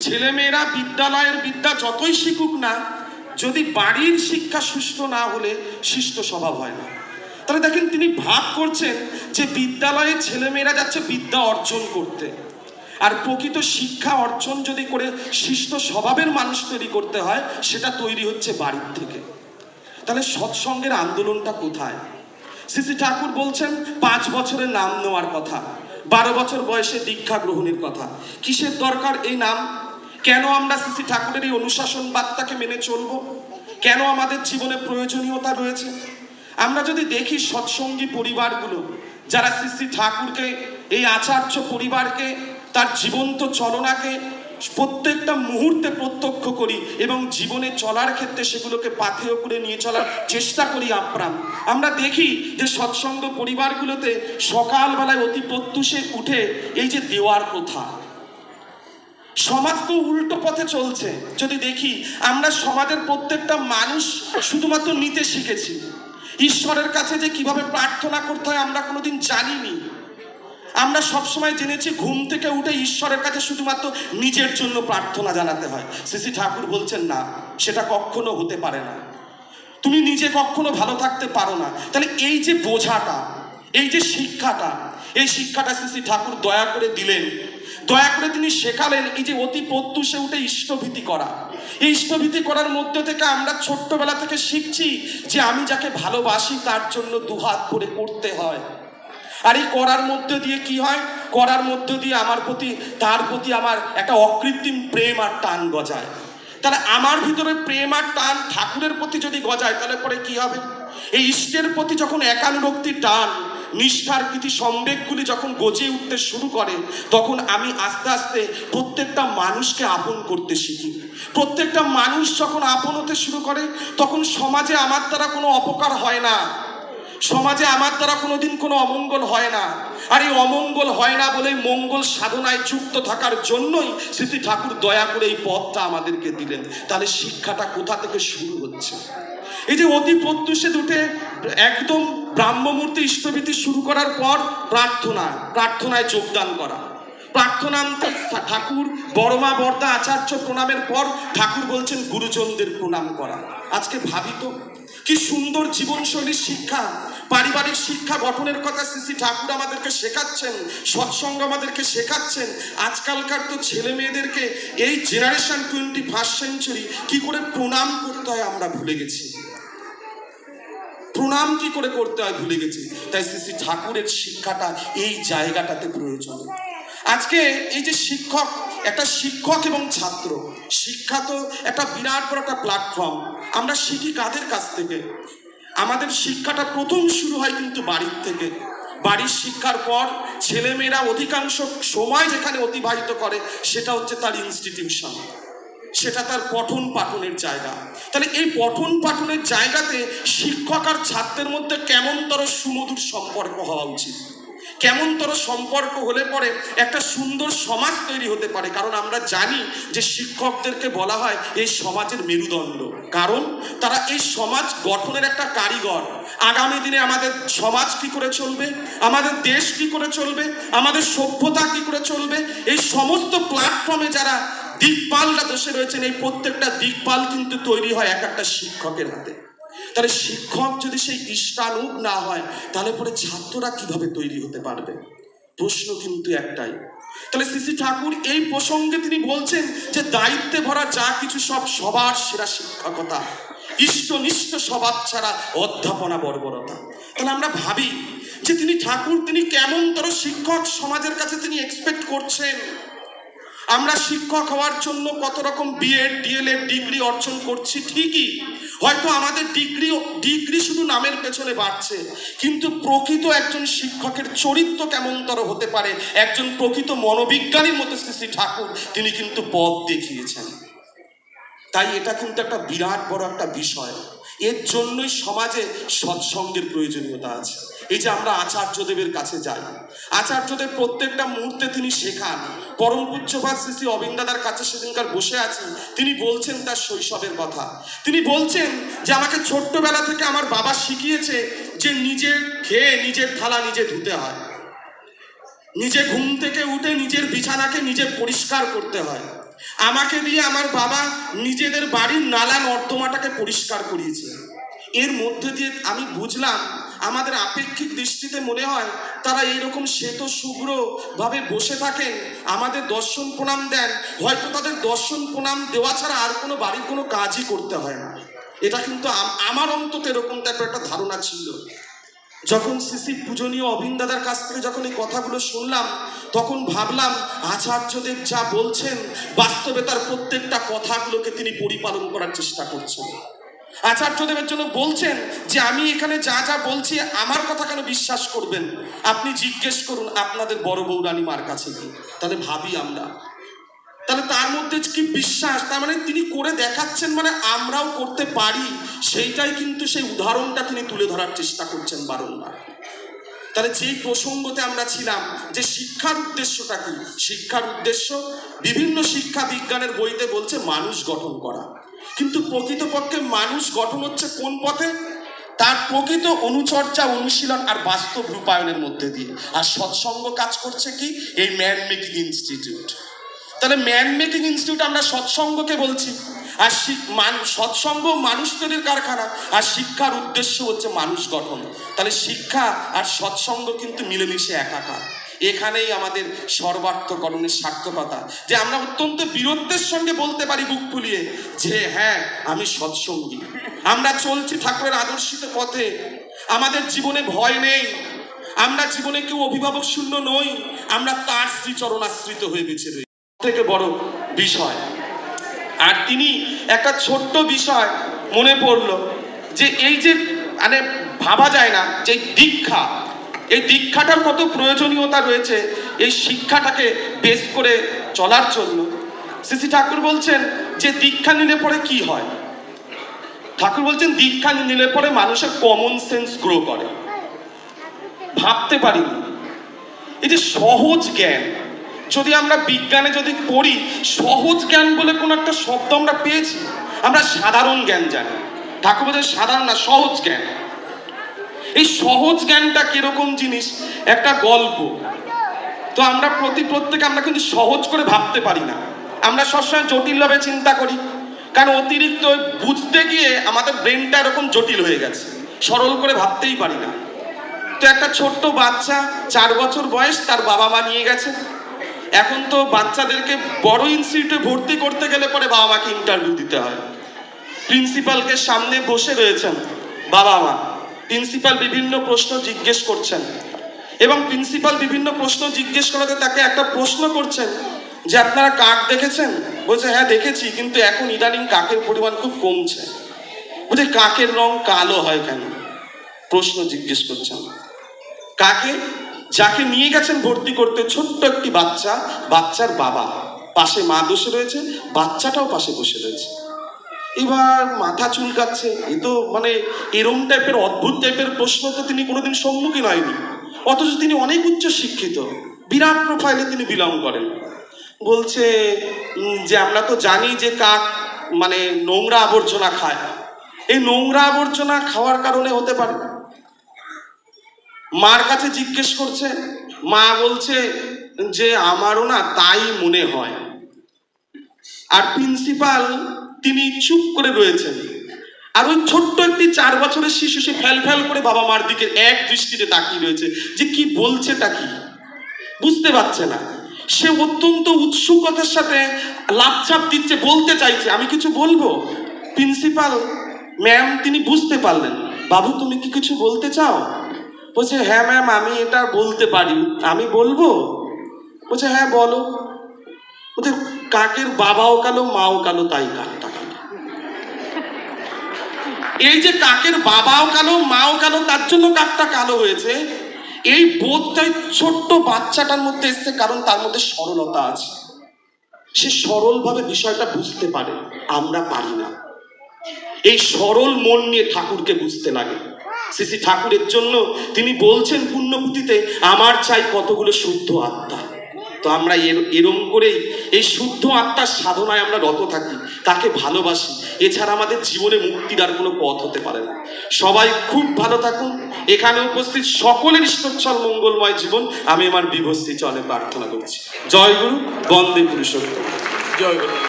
ছেলেমেয়েরা বিদ্যালয়ের বিদ্যা যতই শিখুক না, যদি বাড়ির শিক্ষা সুষ্ঠু না হলে শিষ্ট স্বভাব হয় না। তাহলে দেখেন তিনি ভাব করছেন যে বিদ্যালয়ে ছেলেমেয়েরা যাচ্ছে বিদ্যা অর্জন করতে। আর প্রকৃত শিক্ষা অর্জন যদি করে শিষ্ট স্বভাবের মানুষ তৈরি করতে হয়, সেটা তৈরি হচ্ছে বাড়ির থেকে। তাহলে সৎসঙ্গের আন্দোলনটা কোথায়? শ্রী ঠাকুর বলছেন, পাঁচ বছরের নাম নেওয়ার কথা, বারো বছর বয়সে দীক্ষা গ্রহণের কথা। কিসের দরকার এই নাম? কেন আমরা শ্রী ঠাকুরের এই অনুশাসন বার্তাকে মেনে চলবো? কেন আমাদের জীবনে প্রয়োজনীয়তা রয়েছে? আমরা যদি দেখি সৎসঙ্গী পরিবারগুলো, যারা শ্রী শ্রী ঠাকুরকে, এই আচার্য পরিবারকে, তার জীবন্ত চলনাকে প্রত্যেকটা মুহূর্তে প্রত্যক্ষ করি এবং জীবনে চলার ক্ষেত্রে সেগুলোকে পাথেয় করে নিয়ে চলার চেষ্টা করি আপ্রাণ। আমরা দেখি যে সৎসঙ্গ পরিবারগুলোতে সকালবেলায় অতি প্রত্যুষে উঠে এই যে দেওয়ার প্রথা। সমাজ তো উল্টো পথে চলছে। যদি দেখি, আমরা সমাজের প্রত্যেকটা মানুষ শুধুমাত্র নিতে শিখেছি। ঈশ্বরের কাছে যে কীভাবে প্রার্থনা করতে হয় আমরা কোনোদিন জানিনি। আমরা সবসময় জেনেছি, ঘুম থেকে উঠে ঈশ্বরের কাছে শুধুমাত্র নিজের জন্য প্রার্থনা জানাতে হয়। শ্রী ঠাকুর বলছেন, না, সেটা কখনো হতে পারে না। তুমি নিজে কখনো ভালো থাকতে পারো না। তাহলে এই যে বোঝাটা, এই যে শিক্ষাটা, এই শিক্ষাটা শ্রী ঠাকুর দয়া করে দিলেন। দয়া করে তিনি শেখালেন এই যে অতি প্রত্যুষে উঠে ইষ্টভীতি করা। এই ইষ্টভীতি করার মধ্যে থেকে আমরা ছোট্টবেলা থেকে শিখছি যে আমি যাকে ভালোবাসি তার জন্য দুহাত করে করতে হয়। আর এই করার মধ্যে দিয়ে কি হয়? করার মধ্যে দিয়ে আমার প্রতি, তার প্রতি আমার একটা অকৃত্রিম প্রেম আর টান গজায়। তাহলে আমার ভিতরে প্রেম আর টান ঠাকুরের প্রতি যদি গজায়, তাহলে পরে কি হবে? এই ইষ্টের প্রতি যখন একানুরক্তি টান নিষ্ঠার প্রীতি সম্বেকগুলি যখন গজে উঠতে শুরু করে, তখন আমি আস্তে আস্তে প্রত্যেকটা মানুষকে আপন করতে শিখি। প্রত্যেকটা মানুষ যখন আপন হতে শুরু করে, তখন সমাজে আমার দ্বারা কোনো অপকার হয় না। সমাজে আমার দ্বারা কোনোদিন কোনো অমঙ্গল হয় না। আর এই অমঙ্গল হয় না বলে মঙ্গল সাধনায় যুক্ত থাকার জন্যই শ্রী ঠাকুর দয়া করে এই পথটা আমাদেরকে দিলেন। তাহলে শিক্ষাটা কোথা থেকে শুরু হচ্ছে? এই যে অতি প্রত্যুষে দুটে একদম ব্রাহ্মমূর্তি ইষ্টভীতি শুরু করার পর প্রার্থনা প্রার্থনায় যোগদান করা। প্রার্থনান্তে ঠাকুর বড়মা বর্দা আচার্য প্রণামের পর ঠাকুর বলছেন, গুরুজনদের প্রণাম করা। আজকে ভাবি তো, কি সুন্দর জীবনশৈলীর শিক্ষা, পারিবারিক শিক্ষা গঠনের কথা শ্রী ঠাকুর আমাদেরকে শেখাচ্ছেন, সৎসঙ্গ আমাদেরকে শেখাচ্ছেন। আজকালকার তো ছেলে মেয়েদেরকে এই জেনারেশন টোয়েন্টি ফার্স্ট সেঞ্চুরি কি করে প্রণাম করতে হয় আমরা ভুলে গেছি। প্রণাম কি করে করতে হয় ভুলে গেছি। তাই শ্রী শ্রী ঠাকুরের শিক্ষাটা এই জায়গাটাতে প্রয়োজন আজকে এই যে শিক্ষক, একটা শিক্ষক এবং ছাত্র, শিক্ষা তো একটা বিরাট বড় একটা প্ল্যাটফর্ম আমরা শিখি কাদের কাছ থেকে? আমাদের শিক্ষাটা প্রথম শুরু হয় কিন্তু বাড়ির থেকে। বাড়ির শিক্ষার পর ছেলেমেয়েরা অধিকাংশ সময় যেখানে অতিবাহিত করে, সেটা হচ্ছে তার ইনস্টিটিউশন সেটা তার পঠন পাঠনের জায়গা। তাহলে এই পঠন পাঠনের জায়গাতে শিক্ষক আর ছাত্রের মধ্যে কেমনতর সুমধুর সম্পর্ক হওয়া উচিত? কেমনতর সম্পর্ক হলে পরে একটা সুন্দর সমাজ তৈরি হতে পারে? কারণ আমরা জানি যে শিক্ষকদেরকে বলা হয় এই সমাজের মেরুদণ্ড। কারণ তারা এই সমাজ গঠনের একটা কারিগর। আগামী দিনে আমাদের সমাজ কি করে চলবে? আমাদের দেশ কি করে চলবে? আমাদের সভ্যতা কি করে চলবে? এই সমস্ত প্ল্যাটফর্মে যারা দিকপালরা বসে রয়েছেন, এই প্রত্যেকটা দিকপাল কিন্তু তৈরি হয় এক একটা শিক্ষকের হাতে। তাহলে শিক্ষক যদি সেই ইষ্টানুগ না হয়, তাহলে পরে ছাত্ররা কীভাবে তৈরি হতে পারবে? প্রশ্ন কিন্তু একটাই। তাহলে শ্রী ঠাকুর এই প্রসঙ্গে তিনি বলছেন যে দায়িত্বে ভরা যা কিছু সব সবার সেরা শিক্ষকতা। ইষ্টনিষ্ঠ স্বভাব ছাড়া অধ্যাপনা বর্বরতা। তাহলে আমরা ভাবি যে তিনি ঠাকুর, তিনি কেমন কেমনতর শিক্ষক সমাজের কাছে তিনি এক্সপেক্ট করছেন? আমরা শিক্ষক হওয়ার জন্য কত রকম বিএড ডিএলএড ডিগ্রি অর্জন করছি, ঠিকই। হয়তো আমাদের ডিগ্রি ডিগ্রি শুধু নামের পেছনে বাড়ছে, কিন্তু প্রকৃত একজন শিক্ষকের চরিত্র কেমনতর হতে পারে? একজন প্রকৃত মনোবিজ্ঞানীর মতো শ্রী শ্রী ঠাকুর, তিনি কিন্তু পথ দেখিয়েছেন। তাই এটা কিন্তু একটা বিরাট বড় একটা বিষয়। এর জন্যই সমাজে সৎসঙ্গের প্রয়োজনীয়তা আছে। এই যে আমরা আচার্যদেবের কাছে যাই, আচার্যদেব প্রত্যেকটা মুহূর্তে তিনি শেখান। পরম পূজ্যপাত শ্রী শ্রী অবিন্দাদার কাছে সেদিনকার বসে আছেন তিনি বলছেন তার শৈশবের কথা। তিনি বলছেন যে, আমাকে ছোট্টবেলা থেকে আমার বাবা শিখিয়েছে যে, নিজে খেয়ে, নিজের থালা নিজে ধুতে হয়। নিজে ঘুম থেকে উঠে নিজের বিছানাকে নিজে পরিষ্কার করতে হয়। আমাকে দিয়ে আমার বাবা নিজেদের বাড়ির নালা নর্দমাটাকে পরিষ্কার করিয়েছে। এর মধ্যে দিয়ে আমি বুঝলাম, আমাদের আপেক্ষিক দৃষ্টিতে মনে হয় তারা এইরকম শ্বেত শুভ্র ভাবে বসে থাকেন, আমাদের দর্শন প্রণাম দেন, হয়তো তাদের দর্শন প্রণাম দেওয়া ছাড়া আর কোনো বাড়ির কোনো কাজই করতে হয় না। এটা কিন্তু আমার অন্তত এরকম টাইপের একটা ধারণা ছিল। যখন শ্রী পূজনীয় অভিন দাদার কাছ থেকে যখন এই কথাগুলো শুনলাম, তখন ভাবলাম, আচার্যদেব যা বলছেন, বাস্তবে তার প্রত্যেকটা কথাগুলোকে তিনি পরিপালন করার চেষ্টা করছেন। আচার্যদেবের জন্য বলছেন যে, আমি এখানে যা যা বলছি, আমার কথা কেন বিশ্বাস করবেন? আপনি জিজ্ঞেস করুন আপনাদের বড় বৌরানী মার কাছে গিয়ে। তাহলে ভাবি আমরা তাহলে তার মধ্যে কি বিশ্বাস? তার মানে তিনি করে দেখাচ্ছেন মানে আমরাও করতে পারি। সেইটাই কিন্তু সেই উদাহরণটা তিনি তুলে ধরার চেষ্টা করছেন বারংবার। তাহলে যেই প্রসঙ্গতে আমরা ছিলাম, যে শিক্ষার উদ্দেশ্যটা কি? শিক্ষার উদ্দেশ্য, বিভিন্ন শিক্ষা বিজ্ঞানের বইতে বলছে মানুষ গঠন করা। কিন্তু প্রকৃতপক্ষে মানুষ গঠন হচ্ছে কোন পথে? তার প্রকৃত অনুচর্যা, অনুশীলন আর বাস্তব রূপায়নের মধ্যে দিয়ে। আর সৎসঙ্গ কাজ করছে কি? এই ম্যান মেকিং ইনস্টিটিউট। তাহলে ম্যান মেকিং ইনস্টিটিউট আমরা সৎসঙ্গকে বলছি। আর সৎসঙ্গ মানুষ তৈরির কারখানা, আর শিক্ষার উদ্দেশ্য হচ্ছে মানুষ গঠন। তাহলে শিক্ষা আর সৎসঙ্গ কিন্তু মিলেমিশে একাকার। এখানেই আমাদের সর্বার্থকরণের সার্থকতা। যে আমরা অত্যন্ত বীরত্বের সঙ্গে বলতে পারি বুক ফুলিয়ে যে হ্যাঁ আমি সৎসঙ্গী। আমরা চলছি ঠাকুরের আদর্শিত পথে। আমাদের জীবনে ভয় নেই। আমরা জীবনে কেউ অভিভাবক শূন্য নই। আমরা তার শ্রীচরণাশ্রিত হয়ে বেঁচে রই থেকে বড় বিষয়। আর তিনি একটা ছোট্ট বিষয় মনে পড়ল যে এই যে মানে ভাবা যায় না যে দীক্ষা, এই দীক্ষাটার কত প্রয়োজনীয়তা রয়েছে, এই শিক্ষাটাকে বেশ করে চলার জন্য। শ্রী ঠাকুর বলছেন যে দীক্ষা নিলে পরে কি হয়? ঠাকুর বলছেন, দীক্ষা নিলে পরে মানুষের কমন সেন্স গ্রো করে। ভাবতে পারিনি। এই যে সহজ জ্ঞান যদি আমরা বিজ্ঞানে যদি পড়ি, সহজ জ্ঞান বলে কোনো একটা শব্দ আমরা পেয়েছি। আমরা সাধারণ জ্ঞান জানি। ঠাকুর বলছেন, সাধারণ না, সহজ জ্ঞান। এই সহজ জ্ঞানটা কীরকম জিনিস? একটা গল্প। তো আমরা প্রতি প্রত্যেকে আমরা কিন্তু সহজ করে ভাবতে পারি না। আমরা সবসময় জটিলভাবে চিন্তা করি। কারণ অতিরিক্ত বুঝতে গিয়ে আমাদের ব্রেনটা এরকম জটিল হয়ে গেছে। সরল করে ভাবতেই পারি না। তো একটা ছোট্ট বাচ্চা, চার বছর বয়স, তার বাবা মা নিয়ে গেছে। এখন তো বাচ্চাদেরকে বড় ইনস্টিটিউটে ভর্তি করতে গেলে পরে বাবা মাকে ইন্টারভিউ দিতে হয়। প্রিন্সিপালকে সামনে বসে রয়েছেন বাবা মা। প্রিন্সিপাল বিভিন্ন প্রশ্ন জিজ্ঞেস করছেন এবং প্রিন্সিপাল বিভিন্ন প্রশ্ন জিজ্ঞেস করাতে তাকে একটা প্রশ্ন করছেন যে, আপনারা কাক দেখেছেন? বলছে হ্যাঁ দেখেছি, কিন্তু এখন ইদানিং কাকের পরিমাণ খুব কমছে। বলছে, কাকের রং কালো হয় কেন? প্রশ্ন জিজ্ঞেস করছেন। কাকে? যাকে নিয়ে গেছেন ভর্তি করতে ছোট্ট একটি বাচ্চা, বাচ্চার বাবা। পাশে মা বসে রয়েছে, বাচ্চাটাও পাশে বসে রয়েছে। এবার মাথা চুলকাচ্ছে, এ তো মানে এরম টাইপের অদ্ভুত টাইপের প্রশ্ন তো তিনি কোনোদিন সম্মুখীন হয়নি। অথচ তিনি অনেক উচ্চ শিক্ষিত, বিরাট প্রোফাইলে তিনি বিলং করেন। বলছে যে আমরা তো জানি যে কাক মানে নোংরা আবর্জনা খায়। এই নোংরা আবর্জনা খাওয়ার কারণে হতে পারে। মার কাছে জিজ্ঞেস করছে, মা বলছে যে আমারও না তাই মনে হয়। আর প্রিন্সিপাল, তিনি চুপ করে রয়েছেন। আর ওই ছোট্ট একটি চার বছরের শিশু, সে ফ্যাল ফ্যাল করে বাবা মার দিকে এক দৃষ্টিতে তাকিয়ে রয়েছে যে কি বলছে তা কি? বুঝতে পারছে না। সে অত্যন্ত উৎসুকতার সাথে লাভছাপ দিচ্ছে, বলতে চাইছে, আমি কিছু বলব? প্রিন্সিপাল, ম্যাম, তিনি বুঝতে পারলেন। বাবু, তুমি কি কিছু বলতে চাও? বলছে হ্যাঁ ম্যাম, আমি এটা বলতে পারি। আমি বলব? বলছে হ্যাঁ বলো। বলছে, কাকের বাবাও কালো, মাও কালো, তাই কাকটা কালো। এই যে কাকের বাবাও কালো, মাও কালো, তার জন্য কাকটা কালো হয়েছে, এই বোধটাই ছোট্ট বাচ্চাটার মধ্যে এসছে, কারণ তার মধ্যে সরলতা আছে। সে সরলভাবে বিষয়টা বুঝতে পারে, আমরা পারি না। এই সরল মন নিয়ে ঠাকুরকে বুঝতে লাগে। শ্রী ঠাকুরের জন্য তিনি বলছেন পুণ্যপুঁথিতে, আমার চাই কতগুলো শুদ্ধ আত্মা। তো আমরা এর- এরম করেই এই শুদ্ধ আত্মার সাধনায় আমরা রত থাকি, তাকে ভালোবাসি। এছাড়া আমাদের জীবনে মুক্তির আর কোনো পথ হতে পারে না। সবাই খুব ভালো থাকুন। এখানে উপস্থিত সকলের ঈশ্বরচল মঙ্গলময় জীবন। আমি আমার বিভস্তি চলে প্রার্থনা করছি। জয় গুরু, বন্দে পুরুষোত্তম। জয় গুরু।